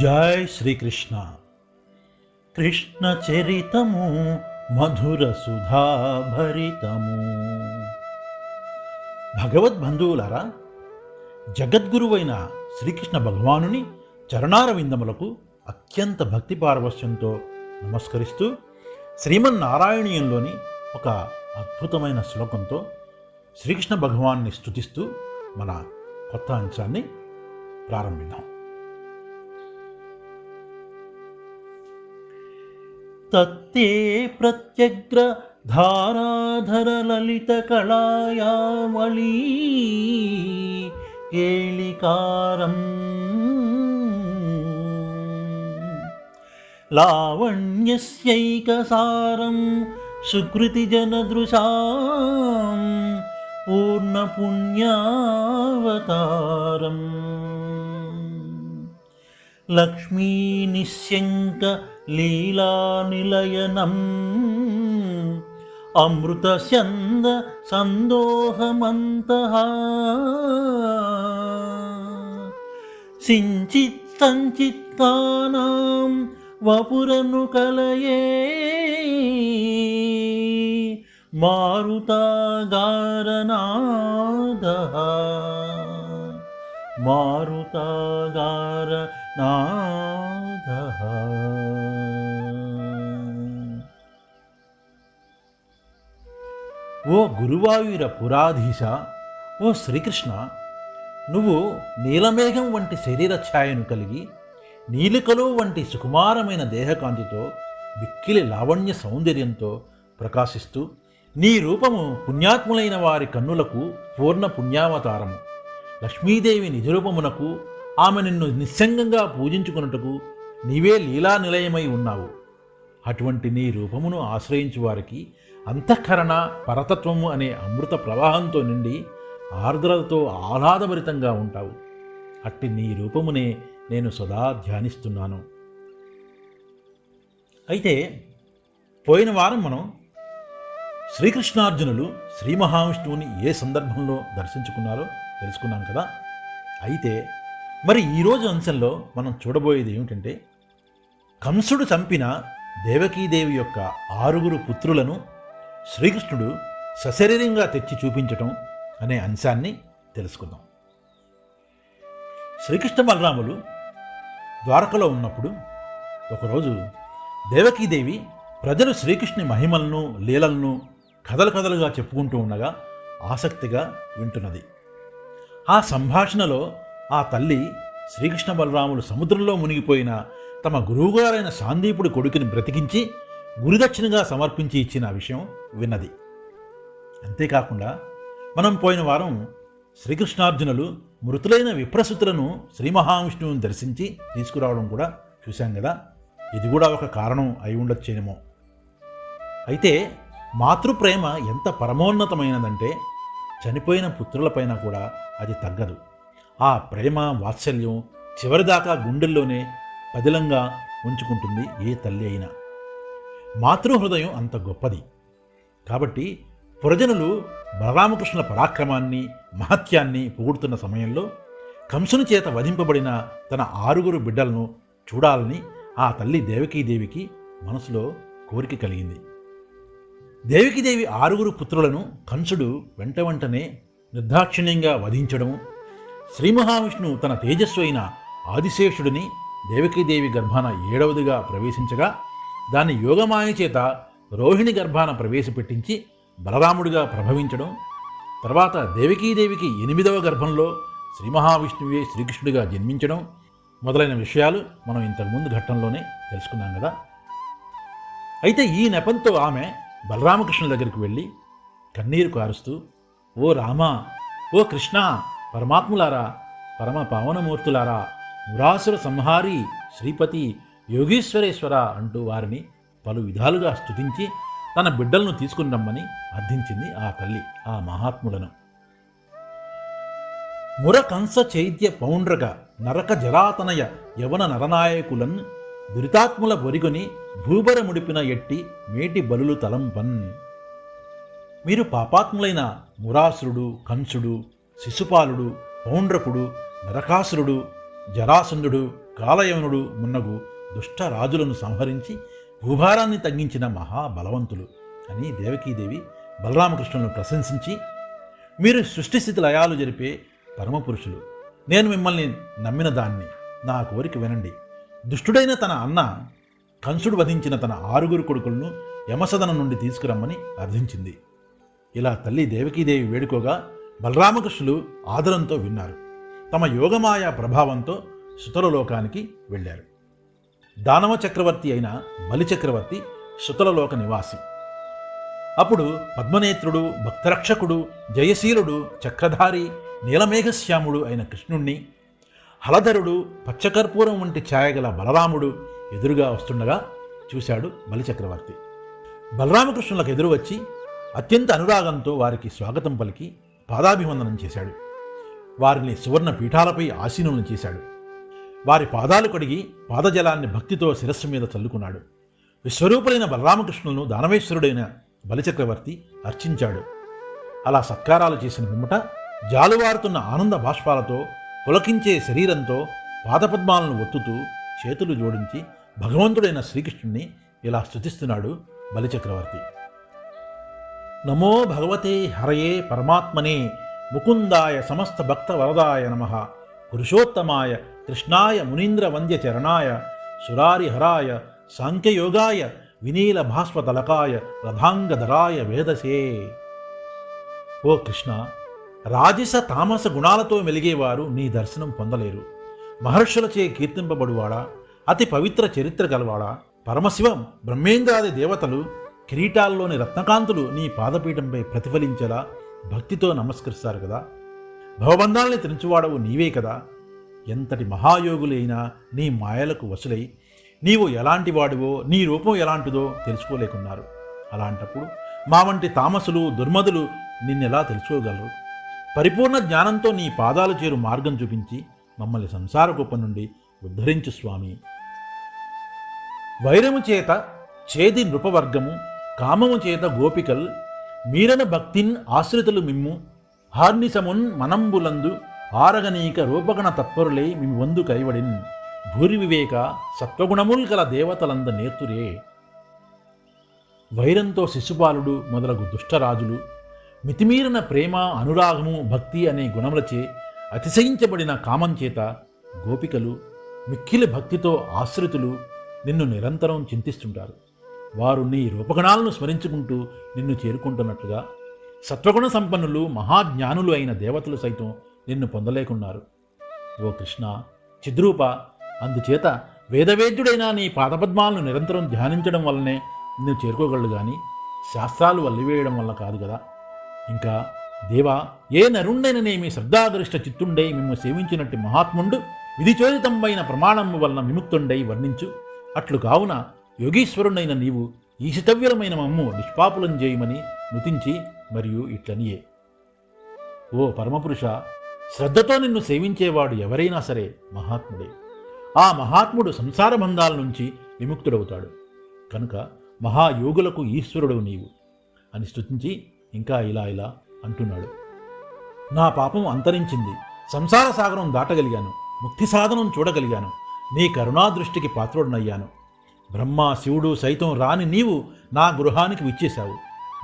జై శ్రీకృష్ణ. కృష్ణ చరితము మధుర సుధాభరితము భగవద్బంధువులారా జగద్గురువైన శ్రీకృష్ణ భగవానుని చరణార విందములకు అత్యంత భక్తి పారవస్యంతో నమస్కరిస్తూ శ్రీమన్నారాయణీయంలోని ఒక అద్భుతమైన శ్లోకంతో శ్రీకృష్ణ భగవాన్ని స్తుతిస్తూ మన కొత్త అంశాన్ని ప్రారంభిద్దాం. तत्ते प्रत्यग्रधाराधरलितकलायामली केलिकारम्। लावण्यस्यैकसारं सुकृतिजनदृशां पूर्णपुण्यावतारम्। लक्ष्मीनिश्यङ्क லீலா நிலையனம். அமிர்த சந்த சந்தோகமந்த சிஞ்சித் சஞ்சித்தானாம் வபுரனு கலையே. மாருதாகாரநாத மாருதாகாரநாத ఓ గురువాయూర పురాధీశ ఓ శ్రీకృష్ణ నువ్వు నీలమేఘం వంటి శరీర ఛాయను కలిగి నీలికలు వంటి సుకుమారమైన దేహకాంతితో మిక్కిలి లావణ్య సౌందర్యంతో ప్రకాశిస్తూ నీ రూపము పుణ్యాత్ములైన వారి కన్నులకు పూర్ణ పుణ్యావతారము. లక్ష్మీదేవి నిజరూపమునకు ఆమె నిన్ను నిస్సంగంగా పూజించుకున్నట్టుకు నీవే లీలా నిలయమై ఉన్నావు. అటువంటి నీ రూపమును ఆశ్రయించు వారికి అంతఃకరణ పరతత్వము అనే అమృత ప్రవాహంతో నిండి ఆర్ద్రతతో ఆహ్లాదభరితంగా ఉంటావు. అట్టి నీ రూపమునే నేను సదా ధ్యానిస్తున్నాను. అయితే పోయిన వారం మనం శ్రీకృష్ణార్జునులు శ్రీ మహావిష్ణువుని ఏ సందర్భంలో దర్శించుకున్నారో తెలుసుకున్నాం కదా? అయితే మరి ఈరోజు అంశంలో మనం చూడబోయేది ఏమిటంటే కంసుడు చంపిన దేవకీదేవి యొక్క ఆరుగురు పుత్రులను శ్రీకృష్ణుడు సశరీరంగా తెచ్చి చూపించటం అనే అంశాన్ని తెలుసుకుందాం. శ్రీకృష్ణ బలరాములు ద్వారకలో ఉన్నప్పుడు ఒకరోజు దేవకీదేవి ప్రజలు శ్రీకృష్ణుని మహిమలను లీలలను కథలు కథలుగా చెప్పుకుంటూ ఉండగా ఆసక్తిగా వింటున్నది. ఆ సంభాషణలో ఆ తల్లి శ్రీకృష్ణ బలరాములు సముద్రంలో మునిగిపోయిన తమ గురువుగారైన సాందీపుడి కొడుకుని బ్రతికించి గురుదక్షిణగా సమర్పించి ఇచ్చిన విషయం విన్నది. అంతేకాకుండా మనం పోయిన వారం శ్రీకృష్ణార్జునులు మృతులైన విప్రసుతులను శ్రీ మహావిష్ణువుని దర్శించి తీసుకురావడం కూడా చూశాం కదా. ఇది కూడా ఒక కారణం అయి ఉండొచ్చేనేమో. అయితే మాతృప్రేమ ఎంత పరమోన్నతమైనదంటే చనిపోయిన పుత్రులపైన కూడా అది తగ్గదు. ఆ ప్రేమ వాత్సల్యం చివరిదాకా గుండెల్లోనే పదిలంగా ఉంచుకుంటుంది ఏ తల్లి అయినా. మాతృహృదయం అంత గొప్పది. కాబట్టి పురజనులు బలరామకృష్ణుల పరాక్రమాన్ని మహత్యాన్ని పొగుడుతున్న సమయంలో కంసుని చేత వధింపబడిన తన ఆరుగురు బిడ్డలను చూడాలని ఆ తల్లి దేవకీదేవికి మనసులో కోరిక కలిగింది. దేవికీదేవి ఆరుగురు పుత్రులను కంసుడు వెంట వెంటనే నిర్దాక్షిణ్యంగా వధించడము శ్రీ మహావిష్ణువు తన తేజస్సు అయిన ఆదిశేషుడిని దేవకీదేవి గర్భాన ఏడవదిగా ప్రవేశించగా దాన్ని యోగమాయ చేత రోహిణి గర్భాన ప్రవేశపెట్టించి బలరాముడిగా ప్రభవించడం తర్వాత దేవికీదేవికి ఎనిమిదవ గర్భంలో శ్రీ మహావిష్ణువే శ్రీకృష్ణుడిగా జన్మించడం మొదలైన విషయాలు మనం ఇంతకుముందు ఘట్టంలోనే తెలుసుకున్నాం కదా. అయితే ఈ నెపంతో ఆమె బలరామకృష్ణుల దగ్గరికి వెళ్ళి కన్నీరు కారుస్తూ ఓ రామ ఓ కృష్ణ పరమాత్ములారా పరమ పావనమూర్తులారా మురాసుర సంహారి శ్రీపతి యోగీశ్వరేశ్వర అంటూ వారిని పలు విధాలుగా స్తుతించి తన బిడ్డలను తీసుకుని రమ్మని అర్థించింది ఆ తల్లి ఆ మహాత్ములను. మురకంస చైత్య చైద్య పౌండ్రగ నరక జరాతనయ యవన నరనాయకులన్ దురితాత్ముల బొరిగొని భూభర ముడిపిన ఎట్టి మేటి బలులు తలంపన్. మీరు పాపాత్ములైన మురాసురుడు కంసుడు శిశుపాలుడు పౌండ్రకుడు నరకాసురుడు జరాసంధుడు కాలయవనుడు మున్నగు దుష్ట రాజులను సంహరించి భూభారాన్ని తగ్గించిన మహాబలవంతులు అని దేవకీదేవి బలరామకృష్ణులను ప్రశంసించి మీరు సృష్టిస్థితి లయాలు జరిపే పరమపురుషులు నేను మిమ్మల్ని నమ్మిన దాన్ని నా కోరిక వినండి. దుష్టుడైన తన అన్న కంసుడు వధించిన తన ఆరుగురు కొడుకులను యమసదనం నుండి తీసుకురమ్మని అర్థించింది. ఇలా తల్లి దేవకీదేవి వేడుకోగా బలరామకృష్ణులు ఆదరంతో విన్నారు. తమ యోగమాయ ప్రభావంతో సుతరలోకానికి వెళ్ళారు. దానవ చక్రవర్తి అయిన బలిచక్రవర్తి శుతలలోక నివాసి. అప్పుడు పద్మనేత్రుడు భక్తరక్షకుడు జయశీలుడు చక్రధారి నీలమేఘశ్యాముడు అయిన కృష్ణుణ్ణి హలధరుడు పచ్చకర్పూరం వంటి ఛాయగల బలరాముడు ఎదురుగా వస్తుండగా చూశాడు బలిచక్రవర్తి బలరామకృష్ణులకు ఎదురు వచ్చి అత్యంత అనురాగంతో వారికి స్వాగతం పలికి పాదాభివందనం చేశాడు. వారిని సువర్ణ పీఠాలపై ఆసీనులను చేశాడు. వారి పాదాలు కడిగి పాదజలాన్ని భక్తితో శిరస్సు మీద చల్లుకున్నాడు. విశ్వరూపులైన బలరామకృష్ణులను దానవేశ్వరుడైన బలిచక్రవర్తి అర్చించాడు. అలా సత్కారాలు చేసిన పిమ్మట జాలువారుతున్న ఆనంద బాష్పాలతో పులకించే శరీరంతో పాదపద్మాలను ఒత్తుతూ చేతులు జోడించి భగవంతుడైన శ్రీకృష్ణుణ్ణి ఇలా స్థుతిస్తున్నాడు బలిచక్రవర్తి. నమో భగవతే హరయే పరమాత్మనే ముకుందాయ సమస్త భక్త వరదాయ నమ పురుషోత్తమాయ కృష్ణాయ మునీంద్ర వంద్య చరణాయ సురారిహరాయ సాంఖ్యయోగాయ వినీల భాస్వతలకాయ రథాంగధరాయ వేదసే. ఓ కృష్ణ రాజస తామస గుణాలతో మెలిగేవారు నీ దర్శనం పొందలేరు. మహర్షులచే కీర్తింపబడువాడా? అతి పవిత్ర చరిత్ర గలవాడా? పరమశివం బ్రహ్మేంద్రాది దేవతలు కిరీటాల్లోని రత్నకాంతులు నీ పాదపీఠంపై ప్రతిఫలించేలా భక్తితో నమస్కరిస్తారు కదా? భవబంధాల్ని తెరించువాడవు నీవే కదా? ఎంతటి మహాయోగులైనా నీ మాయలకు వసులై నీవు ఎలాంటి వాడివో నీ రూపం ఎలాంటిదో తెలుసుకోలేకున్నారు. అలాంటప్పుడు మా వంటి తామసులు దుర్మదులు నిన్నెలా తెలుసుకోగలరు? పరిపూర్ణ జ్ఞానంతో నీ పాదాలు చేరు మార్గం చూపించి మమ్మల్ని సంసార కుప్ప నుండి ఉద్ధరించు స్వామి. వైరము చేత చేది నృపవర్గము కామము చేత గోపికల్ మీరన భక్తిన్ ఆశ్రితులు మిమ్ము హార్నిసమున్ మనంబులందు ఆరగనీక రూపగణ తత్పరులై మిమ్ము వందు కైవడిన్. భూరి వివేక సత్వగుణముల్ గల దేవతలంద నేర్తురే వైరంతో శిశుపాలుడు మొదలగు దుష్టరాజులు. మితిమీరిన ప్రేమ అనురాగము భక్తి అనే గుణములచే అతిశయించబడిన కామంచేత గోపికలు మిక్కిలి భక్తితో ఆశ్రితులు నిన్ను నిరంతరం చింతిస్తుంటారు. వారు నీ రూపగణాలను స్మరించుకుంటూ నిన్ను చేరుకుంటున్నట్లుగా సత్వగుణ సంపన్నులు మహాజ్ఞానులు అయిన దేవతలు సైతం నిన్ను పొందలేకున్నారు. ఓ కృష్ణ చిద్రూప అందుచేత వేదవేద్యుడైన నీ పాదపద్మాలను నిరంతరం ధ్యానించడం వల్లనే నిన్ను చేరుకోగలడు కానీ శాస్త్రాలు వల్లివేయడం వల్ల కాదు కదా ఇంకా దేవా ఏ నరుణ్ణైననేమి శ్రద్ధాగరిష్ట చిత్తుండై మిమ్ము సేవించినట్టు మహాత్ముండు విధిచోదితంబైన ప్రమాణము వలన విముక్తుండై వర్ణించు. అట్లు కావున యోగీశ్వరుడైన నీవు ఈశితవ్యులమైన మమ్ము నిష్పాపులం చేయమని నుతించి మరియు ఇట్లనియే. ఓ పరమపురుష శ్రద్ధతో నిన్ను సేవించేవాడు ఎవరైనా సరే మహాత్ముడే. ఆ మహాత్ముడు సంసార బంధాల నుంచి విముక్తుడవుతాడు. కనుక మహాయోగులకు ఈశ్వరుడు నీవు అని స్తుతించి ఇంకా ఇలా ఇలా అంటున్నాడు. నా పాపం అంతరించింది. సంసార సాగరం దాటగలిగాను. ముక్తి సాధనం చూడగలిగాను. నీ కరుణాదృష్టికి పాత్రుడనయ్యాను. బ్రహ్మ శివుడు సైతం రాని నీవు నా గృహానికి విచ్చేశావు.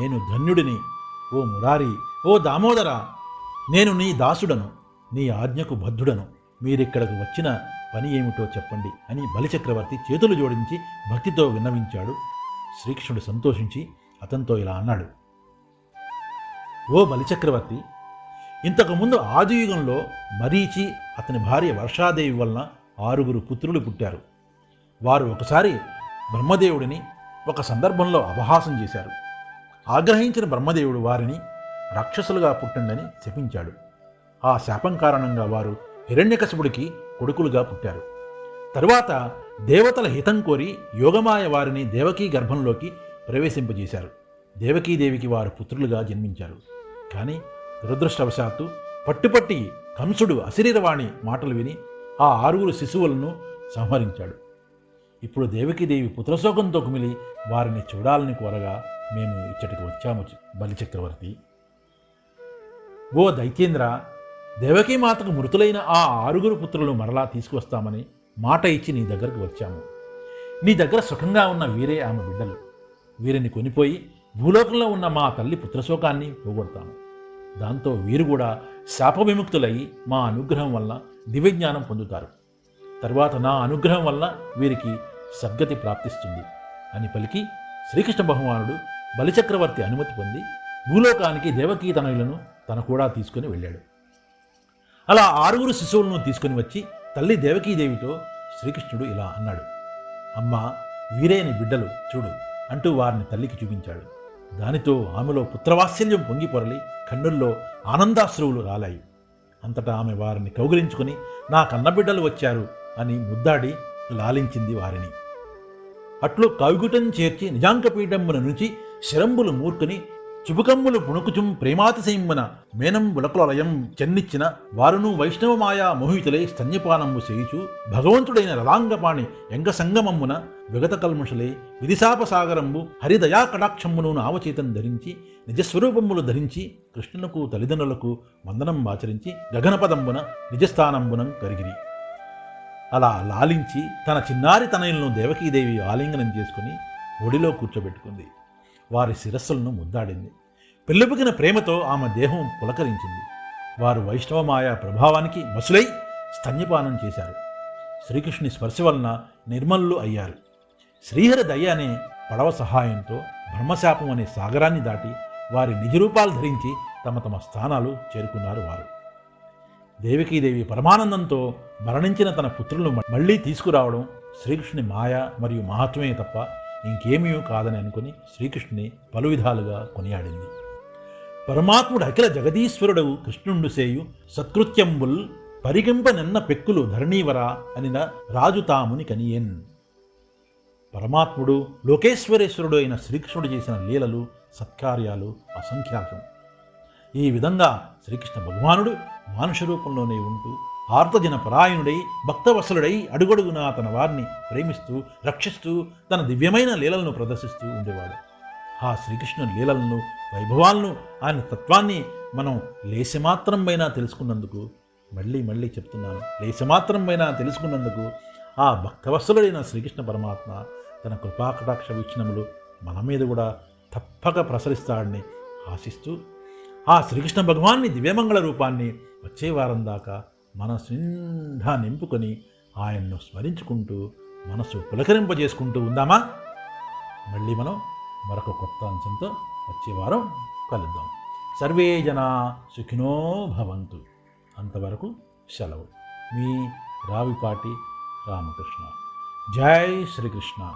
నేను ధన్యుడిని. ఓ మురారి ఓ దామోదర నేను నీ దాసుడను నీ ఆజ్ఞకు బద్ధుడను. మీరిక్కడకు వచ్చిన పని ఏమిటో చెప్పండి అని బలిచక్రవర్తి చేతులు జోడించి భక్తితో విన్నవించాడు. శ్రీకృష్ణుడు సంతోషించి అతనితో ఇలా అన్నాడు. ఓ బలిచక్రవర్తి ఇంతకుముందు ఆదియుగంలో మరీచి అతని భార్య వర్షాదేవి వలన ఆరుగురు పుత్రులు పుట్టారు. వారు ఒకసారి బ్రహ్మదేవుడిని ఒక సందర్భంలో అపహాసం చేశారు. ఆగ్రహించిన బ్రహ్మదేవుడు వారిని రాక్షసులుగా పుట్టండని శపించాడు. ఆ శాపం కారణంగా వారు హిరణ్యకశపుడికి కొడుకులుగా పుట్టారు. తరువాత దేవతల హితం కోరి యోగమాయ వారిని దేవకీ గర్భంలోకి ప్రవేశింపజేశారు. దేవకీదేవికి వారు పుత్రులుగా జన్మించారు. కానీ దురదృష్టవశాత్తు పట్టుపట్టి కంసుడు అశరీరవాణి మాటలు విని ఆ ఆరుగురు శిశువులను సంహరించాడు. ఇప్పుడు దేవకీదేవి పుత్రశోకంతో కుమిలి వారిని చూడాలని కోరగా మేము ఇచ్చటికి వచ్చాము బలిచక్రవర్తి ఓ దైత్యేంద్ర దేవకీ మాతకు మృతులైన ఆ ఆరుగురు పుత్రులు మరలా తీసుకువస్తామని మాట ఇచ్చి నీ దగ్గరకు వచ్చాము. నీ దగ్గర సుఖంగా ఉన్న వీరే ఆమె బిడ్డలు. వీరిని కొనిపోయి భూలోకంలో ఉన్న మా తల్లి పుత్రశోకాన్ని పోగొడతాము. దాంతో వీరు కూడా శాప విముక్తులై మా అనుగ్రహం వల్ల దివ్యజ్ఞానం పొందుతారు. తర్వాత నా అనుగ్రహం వల్ల వీరికి సద్గతి ప్రాప్తిస్తుంది అని పలికి శ్రీకృష్ణ భగవానుడు బలిచక్రవర్తి అనుమతి పొంది భూలోకానికి దేవకీ తనయులను తన కూడా తీసుకుని వెళ్ళాడు. అలా ఆరుగురు శిశువులను తీసుకుని వచ్చి తల్లి దేవకీదేవితో శ్రీకృష్ణుడు ఇలా అన్నాడు అమ్మా వీరేని బిడ్డలు చూడు అంటూ వారిని తల్లికి చూపించాడు. దానితో ఆమెలో పుత్రవాత్సల్యం పొంగి పొరలి కన్నుల్లో ఆనందాశ్రువులు రాలాయి. అంతటా ఆమె వారిని కౌగిలించుకుని నా కన్నబిడ్డలు వచ్చారు అని ముద్దాడి లాలించింది వారిని. అట్లు కవిగుటం చేర్చి నిజాంకపీఠంబున నుంచి శరంబులు మూర్ఖుని చుబుకమ్ములు పుణుకుచుం ప్రేమాతిశయమున మేనంబులకులయం చెన్నిచ్చిన వారును వైష్ణవ మాయా మోహితులై స్తన్యపానంబు చేయుచు భగవంతుడైన రథాంగపాణి ఎంగ సంగమమ్మున విగత కల్ముషలే విదిశాపసాగరంబు హరిదయా కటాక్షమ్మును నావచేతం ధరించి నిజస్వరూపములు ధరించి కృష్ణునకు తల్లిదండ్రులకు వందనం ఆచరించి గగనపదంబున నిజస్థానంబునం కరిగిరి. అలా లాలించి తన చిన్నారి తనయులను దేవకీదేవి ఆలింగనం చేసుకుని ఒడిలో కూర్చోబెట్టుకుంది. వారి శిరస్సులను ముద్దాడింది. పెళ్ళిపుకిన ప్రేమతో ఆమె దేహం పులకరించింది. వారు వైష్ణవమాయ ప్రభావానికి మసులై స్తన్యపానం చేశారు. శ్రీకృష్ణుని స్పర్శ వలన నిర్మల్లు అయ్యారు. శ్రీహరి దయ అనే పడవ సహాయంతో బ్రహ్మశాపం అనే సాగరాన్ని దాటి వారి నిజరూపాలు ధరించి తమ తమ స్థానాలు చేరుకున్నారు వారు. దేవికీదేవి పరమానందంతో మరణించిన తన పుత్రులను మళ్ళీ తీసుకురావడం శ్రీకృష్ణుని మాయ మరియు మహత్వమే తప్ప ఇంకేమీ కాదని అనుకుని శ్రీకృష్ణుని పలు విధాలుగా కొనియాడింది. పరమాత్ముడు అఖిల జగదీశ్వరుడు కృష్ణుండు సేయు సత్కృత్యంబుల్ పరిగింప నిన్న పెక్కులు ధరణీవరా అనిన రాజు తాముని కనియన్. పరమాత్ముడు లోకేశ్వరేశ్వరుడు అయిన శ్రీకృష్ణుడు చేసిన లీలలు సత్కార్యాలు అసంఖ్యాకం ఈ విధంగా శ్రీకృష్ణ భగవానుడు మానుష రూపంలోనే ఉంటూ ఆర్తజన పరాయణుడై భక్తవసలుడై అడుగడుగునా తన వారిని ప్రేమిస్తూ రక్షిస్తూ తన దివ్యమైన లీలలను ప్రదర్శిస్తూ ఉండేవాడు. ఆ శ్రీకృష్ణ లీలలను వైభవాలను ఆయన తత్వాన్ని మనం లేశమాత్రంపైనా తెలుసుకున్నందుకు మళ్ళీ మళ్ళీ చెప్తున్నాను లేశమాత్రంపైనా తెలుసుకున్నందుకు ఆ భక్తవత్సలుడైన శ్రీకృష్ణ పరమాత్మ తన కృపాకటాక్ష వీక్షణములు మన మీద కూడా తప్పక ప్రసరిస్తాడని ఆశిస్తూ ఆ శ్రీకృష్ణ భగవాన్ని దివ్యమంగళ రూపాన్ని వచ్చే వారం దాకా మనసు నిండా నింపుకొని ఆయన్ను స్మరించుకుంటూ మనసు పులకరింపజేసుకుంటూ ఉందామా? మళ్ళీ మనం మరొక కొత్త అంశంతో వచ్చే వారం కలుద్దాం. సర్వే జన సుఖినో భవంతు. అంతవరకు సెలవు. మీ రావిపాటి రామకృష్ణ. జై శ్రీకృష్ణ.